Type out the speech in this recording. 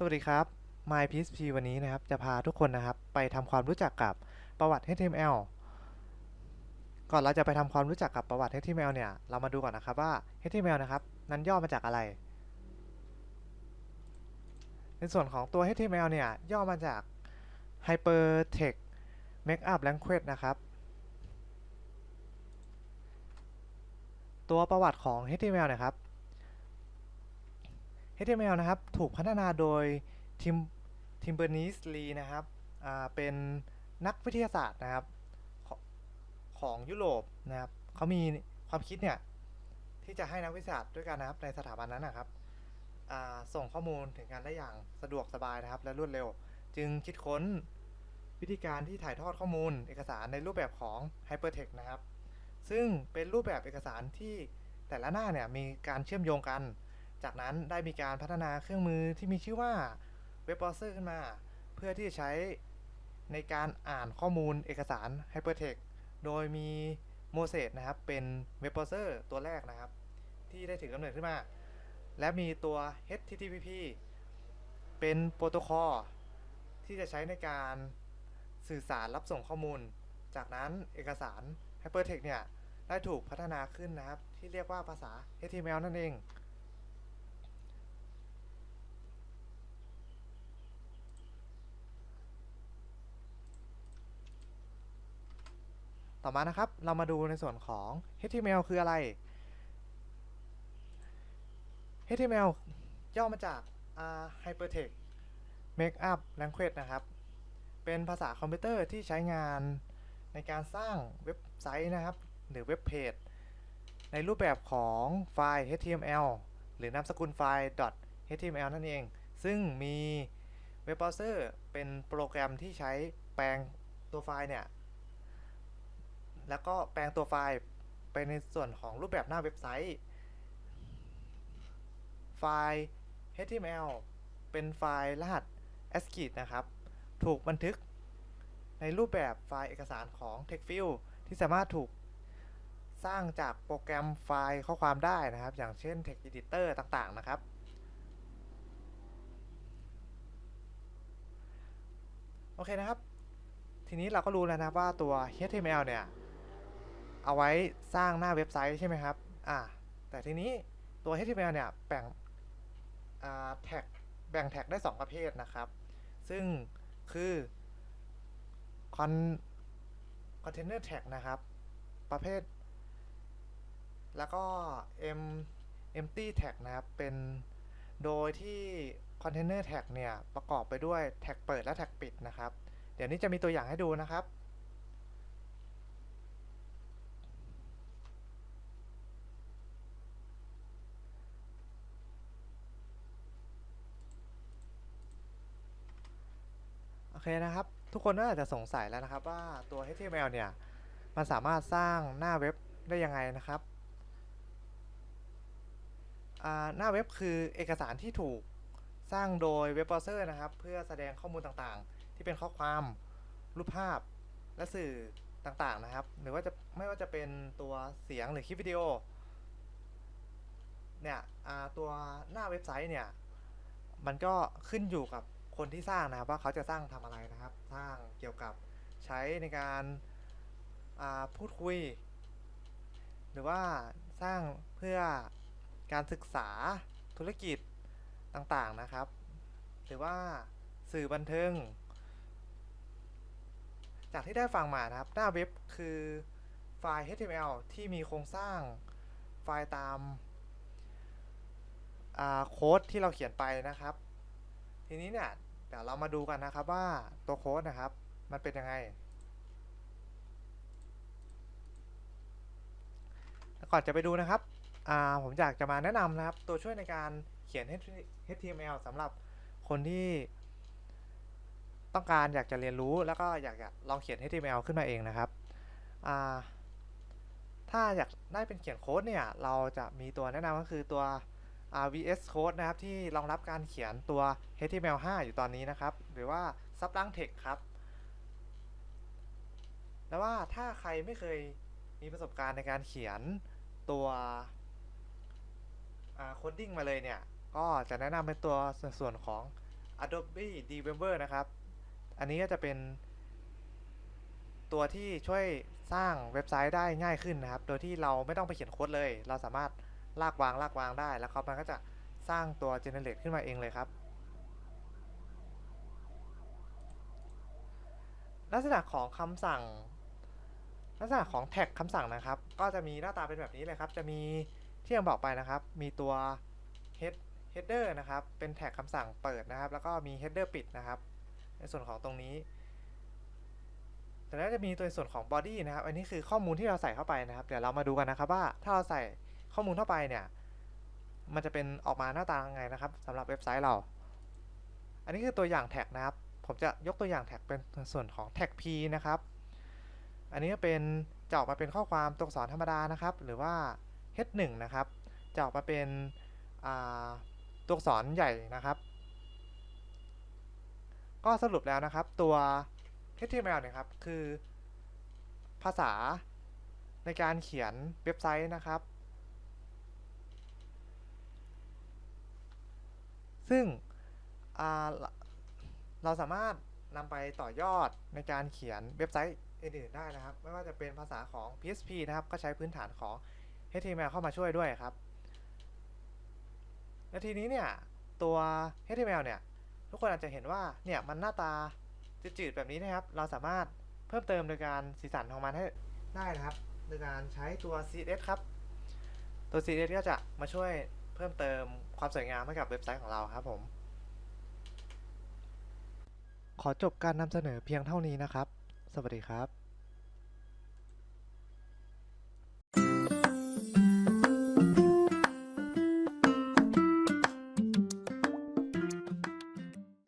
สวัสดีครับ My PSP วันนี้นะครับ จะพาทุกคนนะครับ ไปทำความรู้จักกับประวัติ HTML ก่อนเราจะไปทำความรู้จักกับประวัติ HTML เนี่ย เรามาดูก่อนนะครับว่า HTML นะครับ นั้นย่อมาจากอะไร ในส่วนของตัว HTML เนี่ย ย่อมาจาก Hypertext Markup Language นะครับ ตัวประวัติของ HTML นะครับ HTML นะครับถูกพัฒนาโดยทิมทิมเบอร์นิสลีนะครับเป็นนักวิทยาศาสตร์นะครับของของยุโรปนะครับเขามีความคิดเนี่ยที่จะให้นักวิทยาศาสตร์ด้วยกันนะครับในสถาบันนั้นนะครับส่งข้อมูลถึงกันได้อย่างสะดวกสบายนะครับ และรวดเร็ว จึงคิดค้นวิธีการที่ถ่ายทอดข้อมูลเอกสารในรูปแบบของ Hypertext นะครับ ซึ่งเป็นรูปแบบเอกสารที่แต่ละหน้าเนี่ยมีการเชื่อมโยงกัน จากนั้นได้มีการพัฒนาเครื่องมือที่มีชื่อว่าเว็บเบราว์เซอร์ขึ้นมา เพื่อที่จะใช้ในการอ่านข้อมูลเอกสาร Hypertext โดยมี Moses นะครับ เป็นเว็บเบราว์เซอร์ตัวแรกนะครับ ที่ได้ถือกำเนิดขึ้นมา และมีตัว HTTP เป็นโปรโตคอลที่จะใช้ในการสื่อสารรับส่งข้อมูล จากนั้นเอกสาร Hypertext เนี่ย ได้ถูกพัฒนาขึ้นนะครับ ที่เรียกว่าภาษา HTML นั่นเอง ต่อมานะครับ เรามาดูในส่วนของ HTML คืออะไร HTML ย่อมาจาก uh, Hypertext Markup Language นะครับ เป็นภาษาคอมพิวเตอร์ที่ใช้งานในการสร้างเว็บไซต์นะครับ หรือเว็บเพจ ในรูปแบบของไฟล์ HTML หรือนามสกุลไฟล์ .html นั่นเอง ซึ่งมีเว็บเบราว์เซอร์เป็นโปรแกรมที่ใช้แปลงตัวไฟล์เนี่ย แล้วก็แปลงตัวไฟล์ไปในส่วนของรูปแบบหน้าเว็บไซต์ ไฟล์ HTML เป็นไฟล์รหัส ASCII นะครับ ถูกบันทึกในรูปแบบไฟล์เอกสารของ TextField ที่สามารถถูกสร้างจากโปรแกรมไฟล์ข้อความได้นะครับ อย่างเช่น Text Editor ต่างๆ นะครับ โอเคนะครับ ทีนี้เราก็รู้แล้วนะว่าตัว HTML เนี่ย เอาไว้สร้างหน้าเว็บไซต์ใช่ไหมครับ อ่า แต่ทีนี้ตัว HTML เนี่ยแบ่งอ่าแท็กแบ่งแท็กได้ 2 ประเภทนะครับ ซึ่งคือ con container tag นะครับ ประเภท แล้วก็ m empty tag นะครับ เป็นโดยที่ container tag เนี่ย ประกอบไปด้วยแท็กเปิดและแท็กปิดนะครับ เดี๋ยวนี้จะมีตัวอย่างให้ดูนะครับ อเคนะครับ ทุกคนน่าจะสงสัยแล้วนะครับว่าตัว HTML เนี่ย มันสามารถสร้างหน้าเว็บได้ยังไงนะครับหน้าเว็บคือเอกสารที่ถูกสร้างโดยเว็บเบราว์เซอร์นะครับ เพื่อแสดงข้อมูลต่างๆ ที่เป็นข้อความรูปภาพและสื่อต่างๆนะครับ หรือว่าจะไม่ว่าจะเป็นตัวเสียงหรือคลิปวิดีโอเนี่ยตัวหน้าเว็บไซต์เนี่ย มันก็ขึ้นอยู่กับ คนที่สร้างนะครับว่าเขาจะสร้างทำอะไรนะครับ สร้างเกี่ยวกับใช้ในการาพูดคุย หรือว่าสร้างเพื่อการศึกษาธุรกิจต่างๆนะครับ หรือว่าสื่อบันเทิงจากที่ได้ฟังมานะครับ หน้าเว็บคือไฟล์ HTML ที่มีโครงสร้างไฟล์ตามาโค้ดที่เราเขียนไปนะครับ ทีนี้เนี่ย เดี๋ยวเรามาดูกันนะครับว่าตัวโค้ดนะครับ มันเป็นยังไงก่อนจะไปดูนะครับผมอยากจะมาแนะนำนะครับ ตัวช่วยในการเขียน HTML สำหรับคนที่ต้องการอยากจะเรียนรู้แล้วก็อยากจะลองเขียน HTML ขึ้นมาเองนะครับถ้าอยากได้เป็นเขียนโค้ดเนี่ย เราจะมีตัวแนะนำก็คือตัว VS Code นะครับที่รองรับการเขียนตัว HTML5 อยู่ตอนนี้นะครับ หรือว่า Sublime Text ครับ แล้วว่าถ้าใครไม่เคยมีประสบการณ์ในการเขียนตัวโคดดิ้งมาเลยเนี่ย ก็จะแนะนำเป็นตัวส่วนของ Adobe Developer นะครับ อันนี้ก็จะเป็น ตัวที่ช่วยสร้างเว็บไซต์ได้ง่ายขึ้นนะครับ โดยที่เราไม่ต้องไปเขียนโค้ดเลย เราสามารถ ลากวางลากวางได้แล้วเขามันก็จะสร้างตัว generate ขึ้นมาเองเลยครับ ลักษณะของคำสั่ง ลักษณะของแท็กคำสั่งนะครับ ก็จะมีหน้าตาเป็นแบบนี้เลยครับ จะมีที่ยังบอกไปนะครับ มีตัว head header นะครับ เป็นแท็กคำสั่งเปิดนะครับ แล้วก็มี header ปิดนะครับ ในส่วนของตรงนี้ แต่แล้วจะมีตัวส่วนของ body นะครับ อันนี้คือข้อมูลที่เราใส่เข้าไปนะครับ เดี๋ยวเรามาดูกันนะครับว่าถ้าเราใส่ ข้อมูลเข้าไปเนี่ย มันจะเป็นออกมาหน้าตายังไงนะครับสำหรับเว็บไซต์เรา อันนี้คือตัวอย่างแท็กนะครับ ผมจะยกตัวอย่างแท็กเป็นส่วนของแท็ก p นะครับ อันนี้เป็นจะออกมาเป็นข้อความตัวอักษรธรรมดานะครับ หรือว่า h1 นะครับ จะออกมาเป็นตัวอักษรใหญ่นะครับ ก็สรุปแล้วนะครับตัว HTML เนี่ยครับคือภาษาในการเขียนเว็บไซต์นะครับ ซึ่งเราเราสามารถนำไปต่อยอดในการเขียนเว็บไซต์อื่นๆได้นะครับ ไม่ว่าจะเป็นภาษาของ PHP นะครับ ก็ใช้พื้นฐานของ HTML เข้ามาช่วยด้วยครับ และทีนี้เนี่ยตัว HTML เนี่ยทุกคนอาจจะเห็นว่าเนี่ยมันหน้าตาจืดๆแบบนี้นะครับ เราสามารถเพิ่มเติมโดยการสีสันของมันให้ได้นะครับ โดยการใช้ตัว CSS ครับ ตัว CSS ก็จะมาช่วย เพิ่มเติมความสวยงามให้กับเว็บไซต์ของเราครับผม ขอจบการนำเสนอเพียงเท่านี้นะครับ สวัสดีครับ